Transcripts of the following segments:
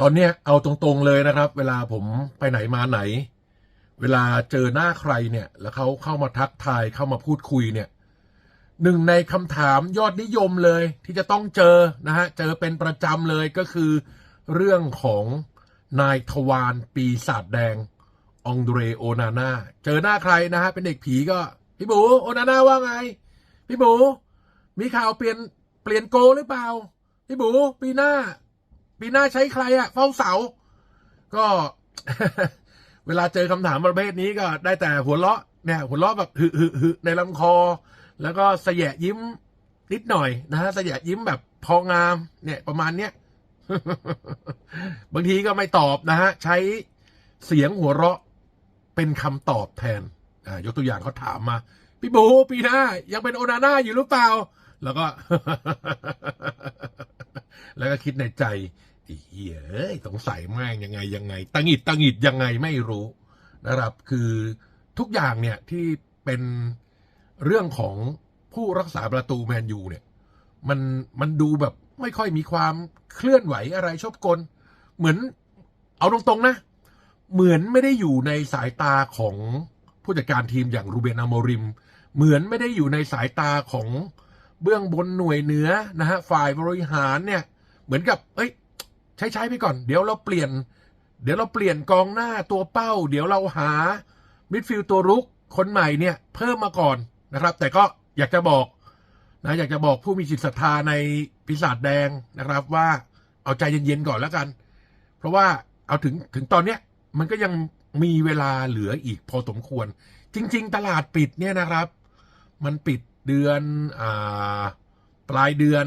ตอนเนี้ยเอาตรงๆเลยนะครับ เวลาผมไปไหนมาไหน เวลาเจอหน้าใครเนี่ย แล้วเขาเข้ามาทักทายเข้ามาพูดคุยเนี่ยหนึ่งในคำถามยอดนิยมเลยที่จะต้องเจอนะฮะเจอเป็นประจำเลยก็คือ เรื่องของนายทวารปีศาจแดงองเดรโอนาน่าเจอหน้าใครนะฮะเป็นเด็กผีก็ พี่บูโอนาน่าว่าไง พี่บูมีข่าวเปลี่ยนเปลี่ยนโกหรือเปล่า พี่บูปีหน้า ปีหน้าใช้ใครอะเฝ้าเสา ก็ เวลาเจอคำถามประเภทนี้ก็ได้แต่หัวเราะเนี่ยหัวเราะแบบหึหึหึในลำคอ แล้วก็เสยะยิ้มนิดหน่อยนะฮะเสยะยิ้มแบบพองาม เนี่ย ประมาณเนี้ยบางทีก็ไม่ตอบนะฮะ ใช้เสียงหัวเราะเป็นคำตอบแทนอ่ายกตัวอย่างเขาถามมา พี่บูปีหน้ายังเป็นโอนาน่าอยู่หรือเปล่า แล้วก็ แล้วก็คิดในใจ เฮ้ยเอ้ยสงสัยม่งยังไงยังไงตังหิดตังหิดยังไงไม่รู้นะครับ คือทุกอย่างเนี่ยที่เป็นเรื่องของผู้รักษาประตูแมนยูเนี่ย มันมันดูแบบไม่ค่อยมีความเคลื่อนไหวอะไรชอบกล เหมือนเอาตรงๆนะ เหมือนไม่ได้อยู่ในสายตาของผู้จัดการทีมอย่างรูเบนอโมริม เหมือนไม่ได้อยู่ในสายตาของเบื้องบนหน่วยเหนือนะฮะฝ่ายบริหารเนี่ย เหมือนกับ เอ้ย ช้ใช้ไปก่อน เดี๋ยวเราเปลี่ยน เดี๋ยวเราเปลี่ยนกองหน้าตัวเป้า เดี๋ยวเราหามิดฟิลด์ตัวรุกคนใหม่เนี่ยเพิ่มมาก่อนนะครับ แต่ก็อยากจะบอกนะอยากจะบอกผู้มีจิตศรัทธาในปีศาจแดงนะครับว่าเอาใจเย็นๆก่อนแล้วกัน เพราะว่าเอาถึงถึงตอนเนี้ยมันก็ยังมีเวลาเหลืออีกพอสมควร จริง ๆ ตลาดปิดเนี่ยนะครับ มันปิดเดือนอปลายเดือน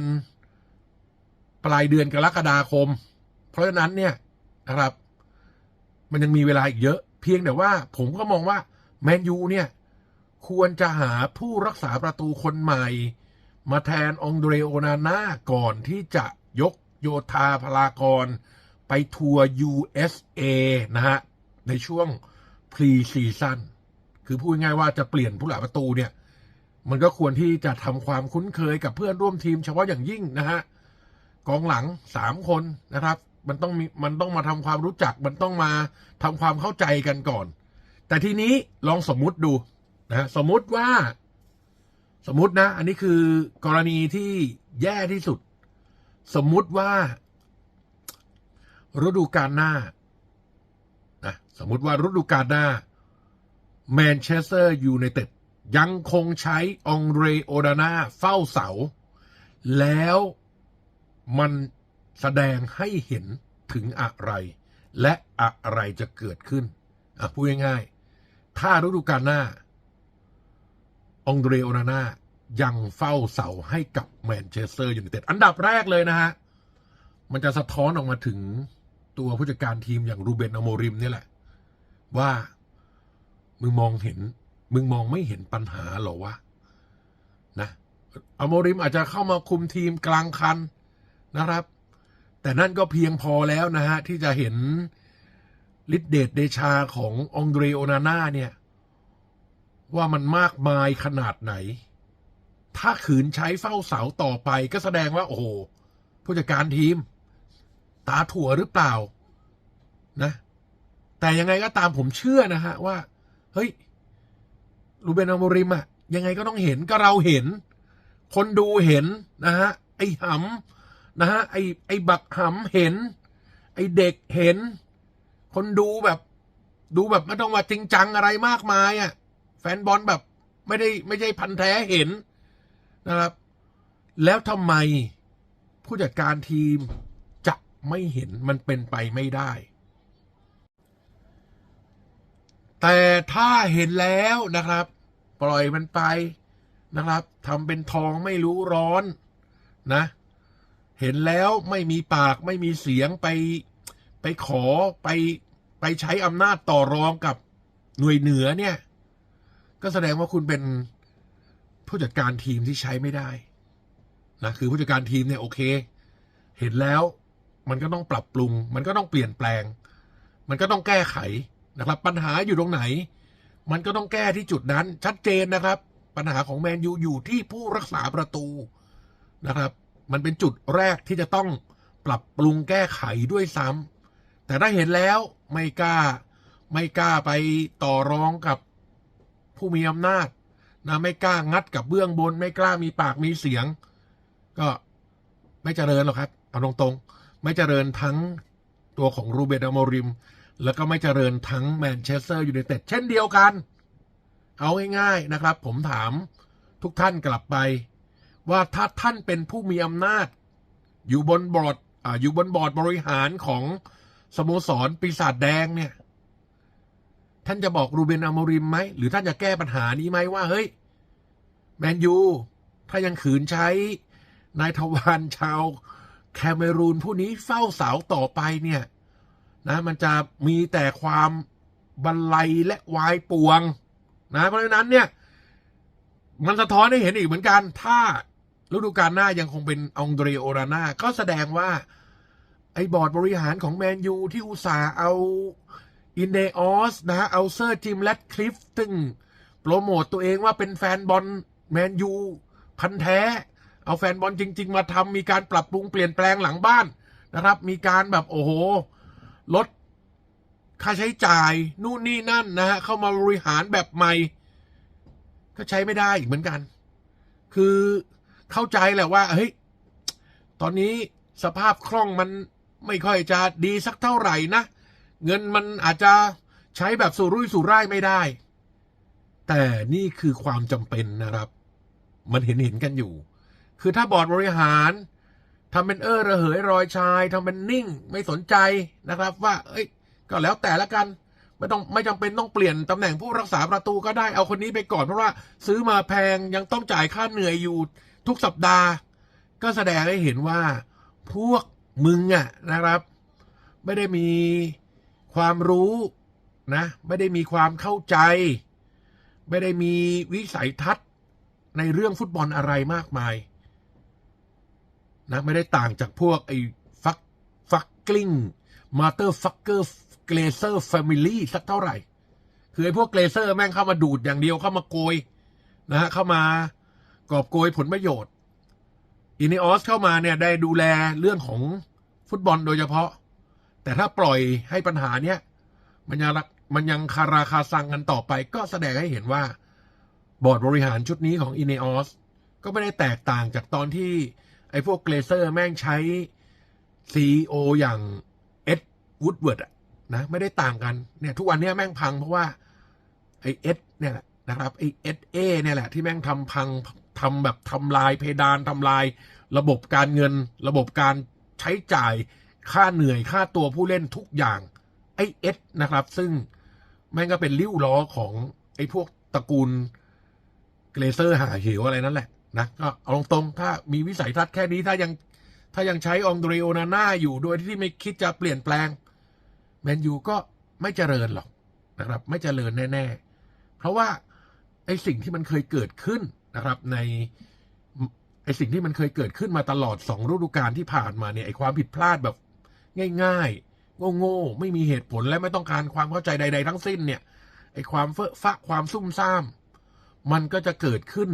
ปลายเดือนกรกฎาคม เพราะฉะนั้นเนี่ยนะครับ มันยังมีเวลาอีกเยอะ เพียงแต่ว่า ผมก็มองว่าแมนยูเนี่ย ควรจะหาผู้รักษาประตูคนใหม่ มาแทนองเดรโอนาน่าก่อนที่จะยกโยธาพลากร ไปทัวร์ USA นะฮะ ในช่วง pre season คือพูดง่ายว่าจะเปลี่ยนผู้หลักประตูเนี่ย มันก็ควรที่จะทำความคุ้นเคยกับเพื่อนร่วมทีมเฉพาะอย่างยิ่งนะฮะ กองหลังสามคนนะครับ มันต้องมีมันต้องมาทำความรู้จัก มันต้องมาทำความเข้าใจกันก่อน แต่ทีนี้ลองสมมุติดูนะฮะสมมุติว่า สมมุตินะ อันนี้คือกรณีที่แย่ที่สุด สมมุติว่า ฤดูกาลหน้านะสมมุติว่าฤดูกาลหน้าแมนเชสเตอร์ยูไนเต็ดยังคงใช้องเรโอดานาเฝ้าเสา แล้วมัน แสดงให้เห็นถึงอะไร และอะไรจะเกิดขึ้นพูดง่ายๆ ถ้าฤดูกาลหน้า องเดรโอนาน่ายังเฝ้าเสาให้กับแมนเชสเตอร์ยูไนเต็ดอันดับแรกเลยนะฮะ มันจะสะท้อนออกมาถึงตัวผู้จัดการทีมอย่างรูเบนอโมริมนี่แหละ ว่ามึงมองเห็น มึงมองไม่เห็นปัญหาหรอวะนะอโมริมอาจจะเข้ามาคุมทีมกลางคันนะครับ แต่นั่นก็เพียงพอแล้วนะฮะ ที่จะเห็นฤทธิเดชเดชาขององเดรโอนาน่าเนี่ย ว่ามันมากมายขนาดไหน ถ้าขืนใช้เฝ้าเสาต่อไปก็แสดงว่า โอ้โห ผู้จัดการทีม ตาถั่วหรือเปล่านะ แต่ยังไงก็ตามผมเชื่อนะฮะ ว่า เฮ้ยรูเบนอโมริมอะยังไงก็ต้องเห็นก็เราเห็น คนดูเห็นนะฮะ ไอ้หำ นะฮะไอ้ไอ้บักหำเห็น ไอ้เด็กเห็น คนดูแบบ ดูแบบไม่ต้องว่าจริงจังอะไรมากมายอะแฟนบอลแบบไม่ได้ไม่ใช่พันแท้เห็นนะครับ แล้วทำไมผู้จัดการทีมจะไม่เห็นมันเป็นไปไม่ได้ แต่ถ้าเห็นแล้วนะครับ ปล่อยมันไปนะครับทำเป็นทองไม่รู้ร้อนนะ เห็นแล้วไม่มีปากไม่มีเสียงไปไปขอไปไปใช้อำนาจต่อรองกับหน่วยเหนือเนี่ย ก็แสดงว่าคุณเป็นผู้จัดการทีมที่ใช้ไม่ได้นะคือผู้จัดการทีมเนี่ยโอเค เห็นแล้วมันก็ต้องปรับปรุง มันก็ต้องเปลี่ยนแปลง มันก็ต้องแก้ไขนะครับ ปัญหาอยู่ตรงไหน มันก็ต้องแก้ที่จุดนั้นชัดเจนนะครับ ปัญหาของแมนยูอยู่ที่ผู้รักษาประตูนะครับ มันเป็นจุดแรกที่จะต้องปรับปรุงแก้ไขด้วยซ้แต่ถ้าเห็นแล้วไม่กล้า ไม่กล้าไปต่อรองกับผู้มีอำนาจนะไม่กล้างัดกับเบื้องบน ไม่กล้ามีปากมีเสียง ก็ไม่เจริญหรอกครับเอาตรงๆ ไม่เจริญทั้งตัวของรูเบนอโมริม แล้วก็ไม่เจริญทั้งแมนเชสเตอร์ยูไนเต็ดเช่นเดียวกัน เอาง่ายๆนะครับ ผมถามทุกท่านกลับไป ว่าถ้าท่านเป็นผู้มีอำนาจ อยู่บนบอร์ดออยู่บนบอร์ดบริหารของสโมสรปีศาจแดงเนี่ย ท่านจะบอกรูเบนอโมริมไหม หรือท่านจะแก้ปัญหานี้ไหมว่า เฮ้ย แมนยู ถ้ายังขืนใช้นายทวารชาว แคเมรูนผู้นี้เฝ้าสาวต่อไปเนี่ย นะ มันจะมีแต่ความบันไลและวายป่วง นะ เพราะฉะนั้นเนี่ย มันสะท้อนให้เห็นอีกเหมือนกัน ถ้า ฤดูกาลหน้ายังคงเป็นองเดรโอราน่าก็แสดงว่า ไอ้บอร์ดบริหารของแมนยูที่อุตส่าห์เอาอินเดออสนะฮะเอาเซอร์จิมแลดคลิฟซึ่งโปรโมตตัวเองว่าเป็นแฟนบอลแมนยูพันแท้ เอาแฟนบอลจริง ๆ มาทำมีการปรับปรุงเปลี่ยนแปลงหลังบ้านนะครับ มีการแบบโอ้โห ลดค่าใช้จ่ายนู่นนี่นั่นนะฮะเข้ามาบริหารแบบใหม่ ก็ใช้ไม่ได้อีกเหมือนกัน คือ เข้าใจแหละว่าเฮ้ยตอนนี้สภาพคล่องมันไม่ค่อยจะดีสักเท่าไหร่นะ เงินมันอาจจะใช้แบบสุรุ่ยสุร่ายไม่ได้ แต่นี่คือความจำเป็นนะครับ มันเห็นเห็นกันอยู่ คือถ้าบอร์ดบริหารทำเป็นเออระเหยรอยชายทำเป็นนิ่งไม่สนใจนะครับ ว่า เอ้ย ก็แล้วแต่ละกันไม่ต้องไม่จำเป็นต้องเปลี่ยนตำแหน่งผู้รักษาประตูก็ได้เอาคนนี้ไปก่อนเพราะว่า ซื้อมาแพงยังต้องจ่ายค่าเหนื่อยอยู่ ทุกสัปดาห์ ก็แสดงให้เห็นว่า พวกมึงอะนะครับ ไม่ได้มีความรู้นะ ไม่ได้มีความเข้าใจ ไม่ได้มีวิสัยทัศน์ในเรื่องฟุตบอลอะไรมากมายนะไม่ได้ต่างจากพวกไอ้ฟักฟักกลิ้งมาเตอร์ฟักเกอร์เกรเซอร์แฟมิลี่สักเท่าไหร่ คือไอ้พวกเกรเซอร์แม่งเข้ามาดูดอย่างเดียวเข้ามาโกยนะฮะเข้ามา กอบโกยผลประโยชน์อินิออสเข้ามาเนี่ยได้ดูแลเรื่องของฟุตบอลโดยเฉพาะ แต่ถ้าปล่อยให้ปัญหาเนี้ยมันยังรักมันยังคาราคาซังกันต่อไป ก็แสดงให้เห็นว่า บอร์ดบริหารชุดนี้ของอินิออสก็ไม่ได้แตกต่างจากตอนที่ ไอ้พวกเกรเซอร์แม่งใช้ซีโออย่างเอ็ดวูดเวิร์ดนะไม่ได้ต่างกันเนี่ยทุกวันนี้แม่งพังเพราะว่า ไอ้เอ็ดเนี่ยแหละนะครับไอ้เอสเอเนี่ยแหละที่แม่งทำพัง ทำแบบทำลายเพดานทำลาย ระบบการเงิน ระบบการใช้จ่าย ค่าเหนื่อยค่าตัวผู้เล่นทุกอย่าง ไอเอสนะครับ ซึ่งแม่งก็เป็นริ้วล้อของไอพวกตระกูลเกรเซอร์หาเหวอะไรนั่นแหละนะก็เอาตรงๆถ้ามีวิสัยทัศน์แค่นี้ถ้ายังถ้ายังใช้องโดรโอนาน่าอยู่โดยที่ไม่คิดจะเปลี่ยนแปลงแมนยูก็ไม่เจริญหรอกนะครับ ไม่เจริญแน่ ๆ เพราะว่าไอ้สิ่งที่มันเคยเกิดขึ้น นะครับในไอ้สิ่งที่มันเคยเกิดขึ้นมาตลอดสองฤดูกาลที่ผ่านมาเนี่ยไอ้ความผิดพลาดแบบง่ายๆ โง่ๆไม่มีเหตุผลและไม่ต้องการความเข้าใจใด ๆ ทั้งสิ้นเนี่ยไอ้ความเฟ้อฟะความซุ่มซ่าม มันก็จะเกิดขึ้น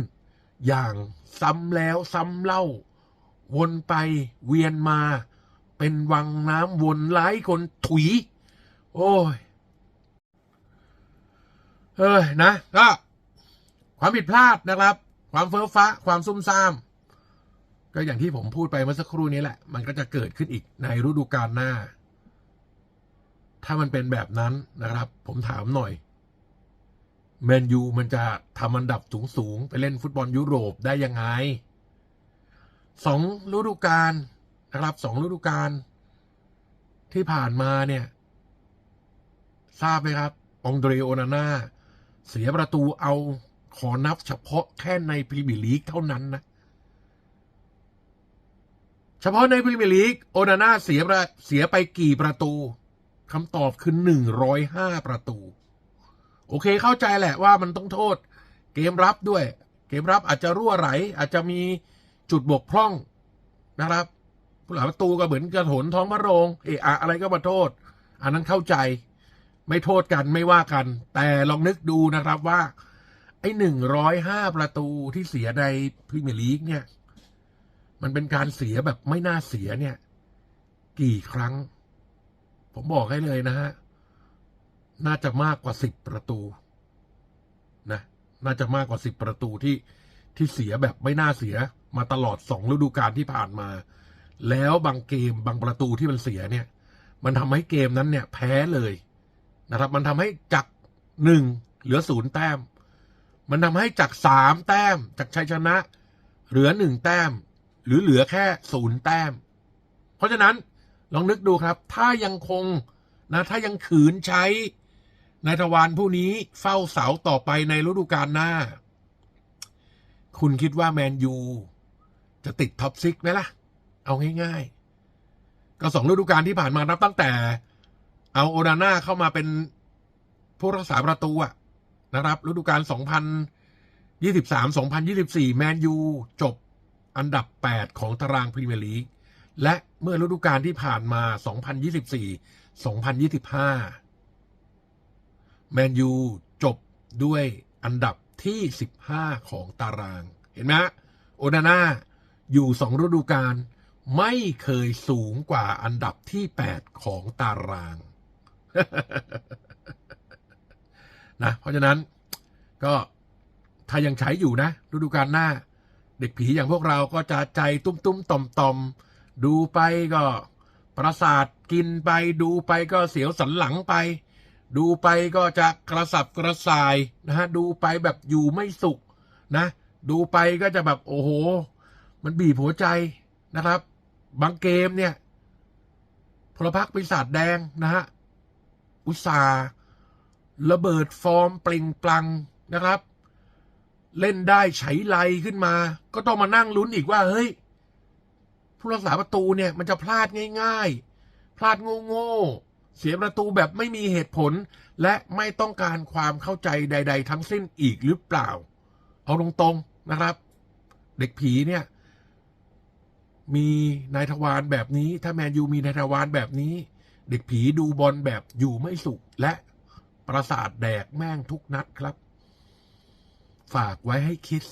อย่างซ้ำแล้วซ้ำเล่า วนไปเวียนมา เป็นวังน้ำวนไล่คนถุย โอ้ยเฮ้ยนะ ก็ความผิดพลาดนะครับ ความเฟ้อฟ้าความซุ่มซ่าม ก็อย่างที่ผมพูดไปเมื่อสักครู่นี้แหละ มันก็จะเกิดขึ้นอีกในฤดูกาลหน้า ถ้ามันเป็นแบบนั้นนะครับ ผมถามหน่อยแมนยูมันจะทำอันดับสูงๆไปเล่นฟุตบอลยุโรปได้ยังไงสองฤดูกาลนะครับสองฤดูกาลที่ผ่านมาเนี่ย ทราบไหมครับ องเดรโอนาน่า เสียประตูเอา ขอนับเฉพาะแค่ในพรีเมียร์ลีกเท่านั้นนะ เฉพาะในพรีเมียร์ลีกโอนาน่าเสียปเสียไปกี่ประตูคำตอบคือหนึ่งร้อยห้าประตู โอเคเข้าใจแหละว่ามันต้องโทษ เกมรับด้วย เกมรับอาจจะรั่วไหล อาจจะมีจุดบกพร่องนะครับ ผู้หลักประตูก็เหมือนกระโถนท้องพระโรงเอะอะอะไรก็มาโทษ อันนั้นเข้าใจ ไม่โทษกันไม่ว่ากัน แต่ลองนึกดูนะครับว่า ไอ้หนึ่งร้อยห้าประตูที่เสียในพรีเมียร์ลีกเนี่ย มันเป็นการเสียแบบไม่น่าเสียเนี่ย กี่ครั้ง ผมบอกให้เลยนะฮะ น่าจะมากกว่าสิบประตู นะ น่าจะมากกว่าสิบประตูที่ที่เสียแบบไม่น่าเสีย มาตลอดสองฤดูกาลที่ผ่านมา แล้วบางเกมบางประตูที่มันเสียเนี่ย มันทำให้เกมนั้นเนี่ย แพ้เลยนะครับ มันทำให้จากหนึ่งเหลือศูนย์แต้ม มันทำให้จากสามแต้มจากชัยชนะ เหลือหนึ่งแต้ม หรือเหลือแค่ศูนย์แต้ม เพราะฉะนั้นลองนึกดูครับ ถ้ายังคงนะถ้ายังขืนใช้นายทวารผู้นี้เฝ้าเสาต่อไปในฤดูกาลหน้า คุณคิดว่าแมนยู จะติดท็อปซิกไหมล่ะ เอาง่ายๆ ก็สองฤดูกาลที่ผ่านมานับตั้งแต่ เอาโอนาน่าเข้ามาเป็นผู้รักษาประตูอะ นะครับฤดูกาล 2023-2024 แมนยูจบอันดับ 8 ของตารางพรีเมียร์ลีก และเมื่อฤดูกาลที่ผ่านมา 2024-2025 แมนยูจบด้วยอันดับที่ 15 ของตาราง เห็นไหมโอนาน่าอยู่สองฤดูกาลไม่เคยสูงกว่าอันดับที่ 8 ของตาราง นะเพราะฉะนั้นก็ถ้ายังใช้อยู่นะฤดูกาลหน้า เด็กผีอย่างพวกเราก็จะใจตุ้มตุ้มต่อมต่อมๆดูไปก็ประสาทกินไปดูไปก็เสียวสันหลังไป ดูไปก็จะกระสับกระส่ายนะฮะดูไปแบบอยู่ไม่สุขนะ ดูไปก็จะแบบโอ้โห มันบีบหัวใจนะครับ บางเกมเนี่ยพลพรรคปีศาจแดงนะฮะอุตสาห์ ระเบิดฟอร์มเปล่งปลังนะครับ เล่นได้ไฉไลขึ้นมา ก็ต้องมานั่งลุ้นอีกว่าเฮ้ย ผู้รักษาประตูเนี่ยมันจะพลาดง่าย ๆ พลาดโง่ๆเสียประตูแบบไม่มีเหตุผล และไม่ต้องการความเข้าใจใด ๆ ทั้งสิ้นอีกหรือเปล่า เอาตรงๆนะครับ เด็กผีเนี่ย มีนายทวารแบบนี้ ถ้าแมนยูมีนายทวารแบบนี้ เด็กผีดูบอลแบบอยู่ไม่สุขและ ประสาทแดกแม่งทุกนัดครับ ฝากไว้ให้คิด